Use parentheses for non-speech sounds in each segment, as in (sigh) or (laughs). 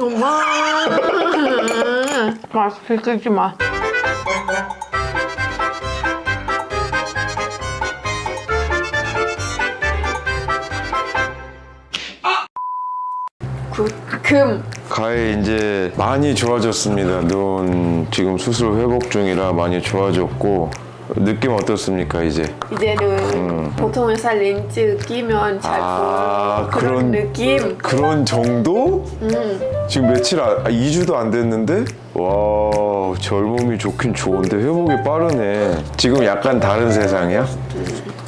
엄마. 마스크 끄지 마. 굿, 금. 가해 이제 많이 좋아졌습니다. 눈 지금 수술 회복 중이라 많이 좋아졌고 느낌 어떻습니까 이제? 이제는 보통 회사 렌즈 끼면 잘 음. 아, 보여. 그런, 그런- 느낌. 그런 정도? 음. 지금 며칠 안, 아, 2주도 안 됐는데? 와 젊음이 좋긴 좋은데 회복이 빠르네. 지금 약간 다른 세상이야?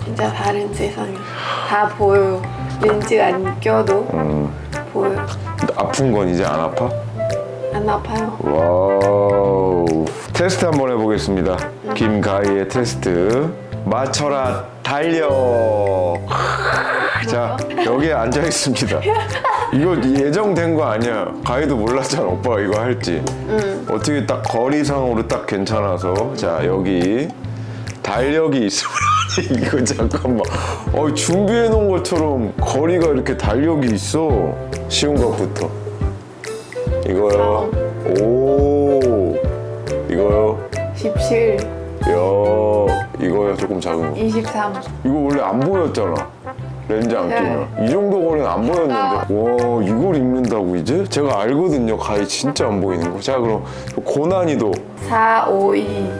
진짜 다른 세상이야. 다 보여. 렌즈 안 껴도 음. 보여. 아픈 건 이제 안 아파? 안 아파요. 와우. 테스트 한번 해보겠습니다. 김가희의 테스트. 맞춰라 달력 자 여기에 앉아 있습니다. 이거 예정된 거 아니야. 가희도 몰랐잖아 오빠가 이거 할지. 어떻게 딱 거리상으로 딱 괜찮아서. 자 여기 달력이 있으면 (laughs) 이거 잠깐만. 어, 준비해 놓은 것처럼 거리가 이렇게 달력이 있어. 쉬운 것부터 이거요? 오. 이거요? 17, 야 이거야 조금 작은 거. 23. 이거 원래 안 보였잖아. 렌즈 안 끼면. 이 정도 거리는 안 보였는데. 와 이걸 입는다고 이제? 제가 알거든요. 가히 진짜 안 보이는 거 자 그럼 고난이도. 4, 5, 2.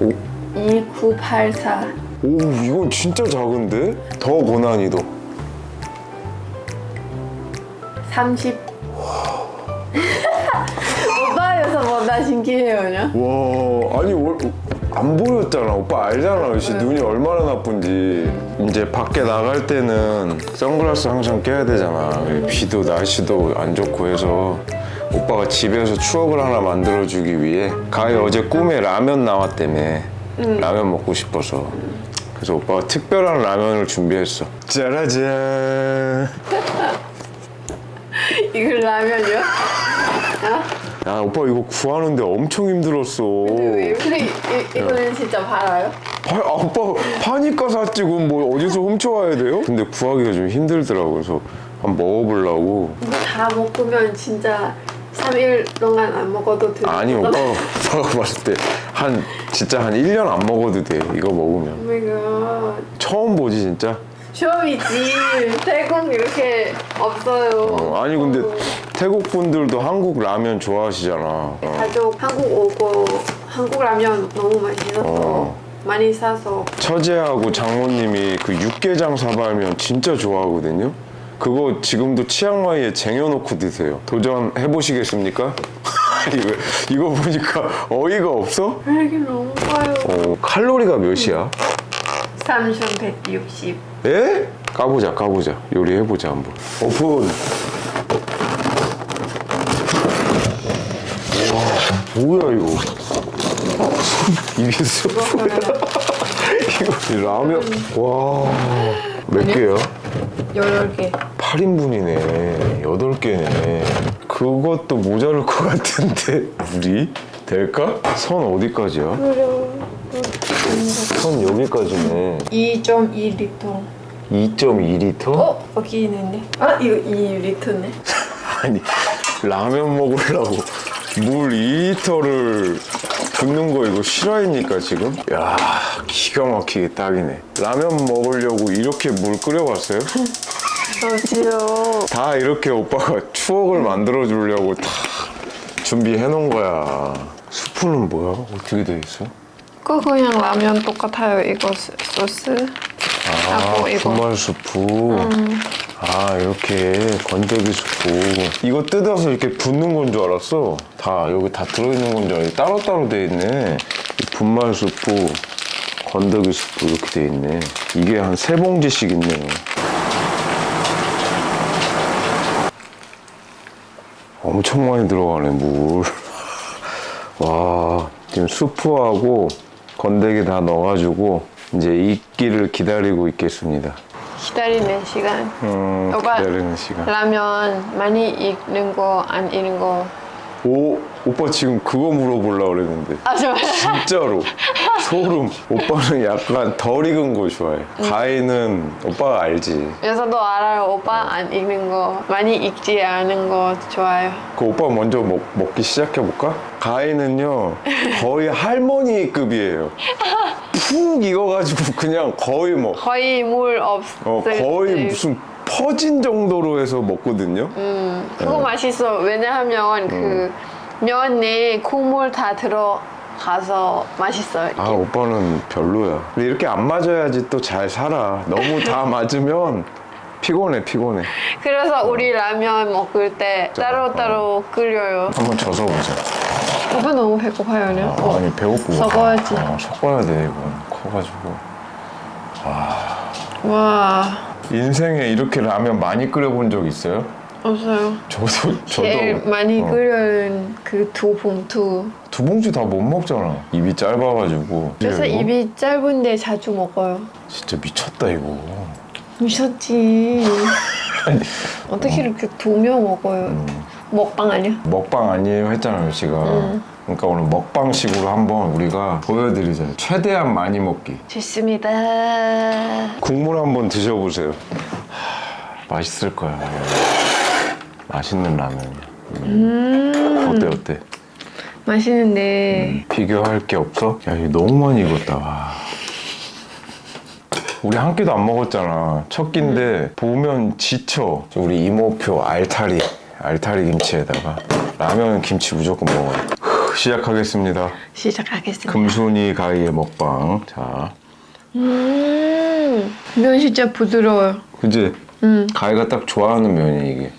오, 2, 9, 8, 4. 오 이건 진짜 작은데? 더 고난이도. 30. 오빠여서 뭐나 신기해요, 그냥. 와 아니 월- 안 보였잖아. 오빠 알잖아. 역시 눈이 얼마나 나쁜지. 이제 밖에 나갈 때는 선글라스 항상 껴야 되잖아. 비도 날씨도 안 좋고 해서. 오빠가 집에서 추억을 하나 만들어주기 위해 가히 어제 꿈에 라면 나왔다며 라면 먹고 싶어서. 그래서 오빠가 특별한 라면을 준비했어. 짜라잔. (laughs) 이거 라면이요? 야 오빠 이거 구하는데 엄청 힘들었어 왜? 근데 이, 이, 이거는 진짜 팔아요? 파, 아, 오빠 파니까 샀지 그럼 뭐 어디서 훔쳐와야 돼요? 근데 구하기가 좀 힘들더라고 그래서 한번 먹어보려고 이거 다 먹으면 진짜 3일 동안 안 먹어도 돼. 아니 오빠 (laughs) 오빠가 봤을 때 한 진짜 한 1년 안 먹어도 돼 이거 먹으면 오마이갓. 처음 보지 진짜 처음이지. 태국 이렇게 없어요. 어, 아니 근데 태국 분들도 한국 라면 좋아하시잖아 어. 가족 한국 오고 한국 라면 너무 맛있어서 어. 많이 사서 처제하고 장모님이 그 육개장 사발면 진짜 좋아하거든요 그거 지금도 치앙마이에 쟁여놓고 드세요 도전해 보시겠습니까? (laughs) 이거, 이거 보니까 어이가 없어? 혈기 너무 커요. 어, 칼로리가 몇이야? 3,160. 에? 까보자 까보자 요리해보자 한번 오픈 뭐야 이거 이게 스프야 이거 라면 와 몇 개야? 8개. 8인분이네 8개네 그것도 모자랄 것 같은데 우리? 될까? 선 어디까지야? 선 여기까지네 2.2리터. 2.2리터? 어? 여기 있는데? 아 이거 2리터네. (laughs) 아니 라면 먹으려고 물 2리터를 붓는 거 이거 실화입니까 지금? 야 기가 막히게 딱이네 라면 먹으려고 이렇게 물 끓여봤어요? 저지요. 다 이렇게 오빠가 추억을 만들어 주려고 다 준비해 놓은 거야 수프는 뭐야? 어떻게 돼 있어? 그 그냥 라면 똑같아요. 이거 스- 소스. 아 하고 이거. 분말 수프 아 이렇게 건더기 수프 이거 뜯어서 이렇게 붓는 건 줄 알았어. 다 여기 다 들어있는 건 줄 알았는데 따로따로 돼 있네. 이 분말 수프 건더기 수프 이렇게 돼 있네. 이게 한 세 봉지씩 있네요. 엄청 많이 들어가네 물와 (laughs) 지금 수프하고 건더기 다 넣어가지고 이제 익기를 기다리고 있겠습니다 기다리는 시간. 음, 오빠. 기다리는 시간. 라면 많이 익는 거 안 익는 거? 오 오빠 지금 그거 물어보려고 그랬는데. 아 정말 진짜로. 소름. 오빠는 약간 덜 익은 거 좋아해. 가위는 오빠가 알지. 여자도 알아요. 오빠 안 익는 거 많이 익지 않은 거 좋아요. 그 오빠 먼저 먹, 먹기 시작해 볼까? 가위는요 거의 할머니급이에요 (laughs) 푹 익어가지고 (laughs) 그냥 거의 뭐 거의 물 없을 어, 거의 때. 무슨 퍼진 정도로 해서 먹거든요. 음, 그거 맛있어. 왜냐하면 그 면에 국물 다 들어 가서 맛있어요 아 오빠는 별로야. 근데 이렇게 안 맞아야지 또 잘 살아. 너무 다 (laughs) 맞으면 피곤해 피곤해. 그래서 우리 라면 먹을 때 따로따로 끓여요. 한번 져서 보자 오빠 너무 배고파요 어. 아니 배고프고 섞어야지. 어, 섞어야 돼 이거 커가지고. 와. 인생에 이렇게 라면 많이 끓여본 적 있어요? 없어요. 저도 저도. 제일 많이 어, 끓여는 그 두 봉투. 두 봉지 다 못 먹잖아. 입이 짧아가지고. 그래서 이거? 입이 짧은데 자주 먹어요. 진짜 미쳤다 이거. 미쳤지. (laughs) 아니, 어떻게 이렇게 두명 먹어요 먹방 아니야? 먹방 아니에요 했잖아요 제가 그러니까 오늘 먹방식으로 한번 우리가 보여드리자요 최대한 많이 먹기. 좋습니다. 국물 한번 드셔보세요. 하, 맛있을 거야. 맛있는 라면이야 음. 어때 어때? 맛있는데. 비교할 게 없어? 야 이거 너무 많이 익었다. 와. 우리 한 끼도 안 먹었잖아. 첫 끼인데 보면 지쳐. 우리 이모표 알타리 알타리 김치에다가 라면 김치 무조건 먹어요. 후, 시작하겠습니다. 시작하겠습니다. 금순이 가위의 먹방. 자. 음, 면 진짜 부드러워요. 그지? 음. 가위가 딱 좋아하는 면이 이게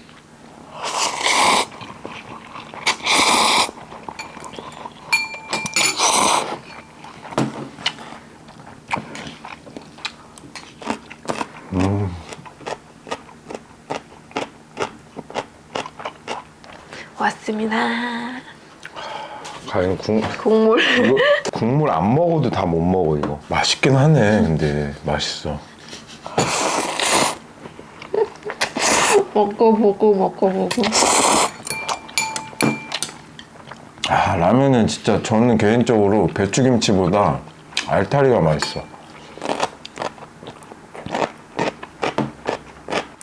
왔습니다 가위는 국, 국물. 이거 국물 안 먹어도 다 못 먹어 이거. 맛있긴 하네 근데. 맛있어. 먹고 보고 먹고 보고. 아 라면은 진짜 저는 개인적으로 배추김치보다 알타리가 맛있어.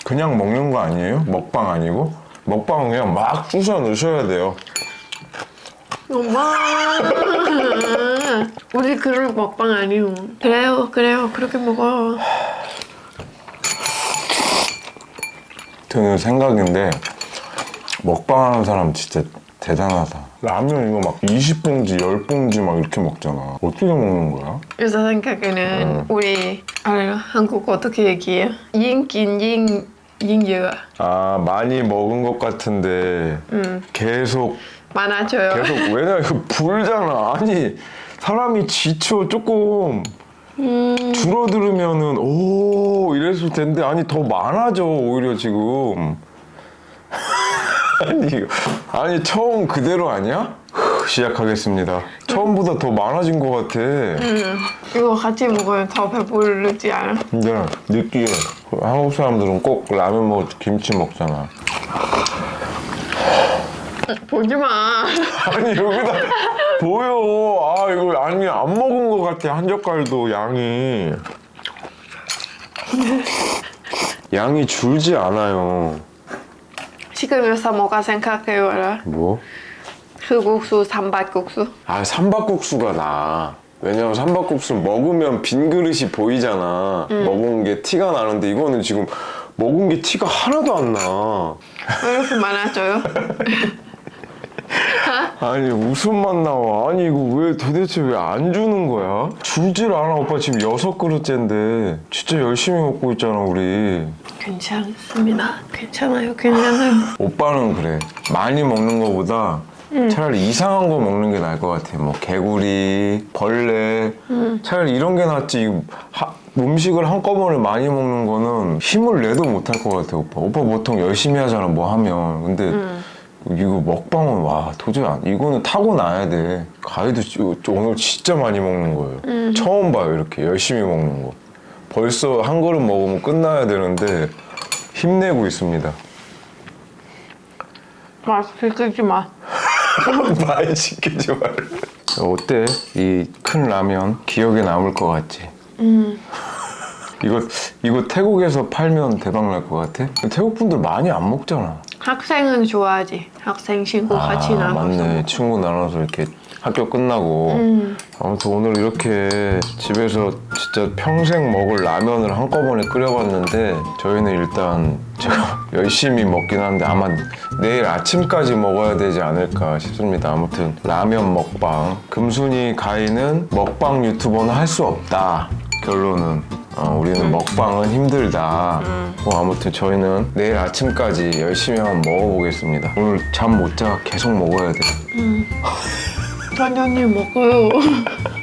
그냥 먹는 거 아니에요? 먹방 아니고? 먹방은 그냥 막 쑤셔 넣으셔야 돼요. 엄마. (laughs) 우리 그런 먹방 아니요 그래요 그래요. 그렇게 먹어. 드는 생각인데 먹방하는 사람 진짜 대단하다. 라면 이거 막 20봉지, 10봉지 막 이렇게 먹잖아. 어떻게 먹는 거야? 그래서 생각에는 우리 알아요 한국 어떻게 얘기해요? 잉긴 잉 잉여 아 많이 먹은 것 같은데 계속 많아져요. 계속 왜냐 이거 불잖아. 아니 사람이 지쳐 조금. 줄어들으면은 오 이랬을 텐데 아니 더 많아져 오히려 지금. (laughs) 아니 이거- 아니 처음 그대로 아니야? 후, 시작하겠습니다 처음보다 더 많아진 것 같아 이거 같이 먹으면 더 배부르지 않아? 근데 느끼해 한국 사람들은 꼭 라면 먹을 때 김치 먹잖아 보지 마 (laughs) 아니 여기다 보여. 아 이거 아니 안 먹은 것 같아 한 젓갈도 양이. 양이 줄지 않아요. 지금에서 뭐가 생각해요 알아? 뭐? 흑국수 삼밥국수 아 삼박국수가 나. 왜냐면 삼박국수 먹으면 빈 그릇이 보이잖아. 먹은 게 티가 나는데 이거는 지금 먹은 게 티가 하나도 안 나. 왜 이렇게 많아져요? (laughs) 아니 맛 나와? 아니 이거 왜 도대체 왜 안 주는 거야? 줄질 않아 오빠 지금 여섯 그릇째인데 진짜 열심히 먹고 있잖아 우리. 괜찮습니다 괜찮아요 괜찮아요 오빠는 그래 많이 먹는 거보다 차라리 이상한 거 먹는 게 나을 것 같아 뭐 개구리 벌레. 차라리 이런 게 낫지. 하- 음식을 한꺼번에 많이 먹는 거는 힘을 내도 못할 것 같아 오빠. 오빠 보통 열심히 하잖아 뭐 하면. 근데 이거 먹방은 와 도저히 안 이거는 타고 나야 돼. 가위도 지- 오늘 진짜 많이 먹는 거예요. 처음 봐요 이렇게 열심히 먹는 거. 벌써 한 그릇 먹으면 끝나야 되는데 힘내고 있습니다. 맛있게 끄지 마 말 시키지 말래. 어때? 이 큰 라면 기억에 남을 것 같지? 음. 이거 이거 태국에서 팔면 대박 날 것 같아? 태국 분들 많이 안 먹잖아. 학생은 좋아하지. 학생 친구 같이 아, 나눠서. 맞네. 친구 나눠서 이렇게 학교 끝나고. 음. 아무튼 오늘 이렇게 집에서 진짜 평생 먹을 라면을 한꺼번에 끓여봤는데 저희는 일단 제가 (laughs) 열심히 먹긴 하는데 아마 내일 아침까지 먹어야 되지 않을까 싶습니다. 아무튼 라면 먹방. 금순이 가인은 먹방 유튜버는 할 수 없다. 결론은 어, 우리는 먹방은 힘들다. 뭐 아무튼 저희는 내일 아침까지 열심히 한번 먹어보겠습니다. 오늘 잠 못 자 계속 먹어야 돼. (laughs) 천천히 먹어요. (laughs)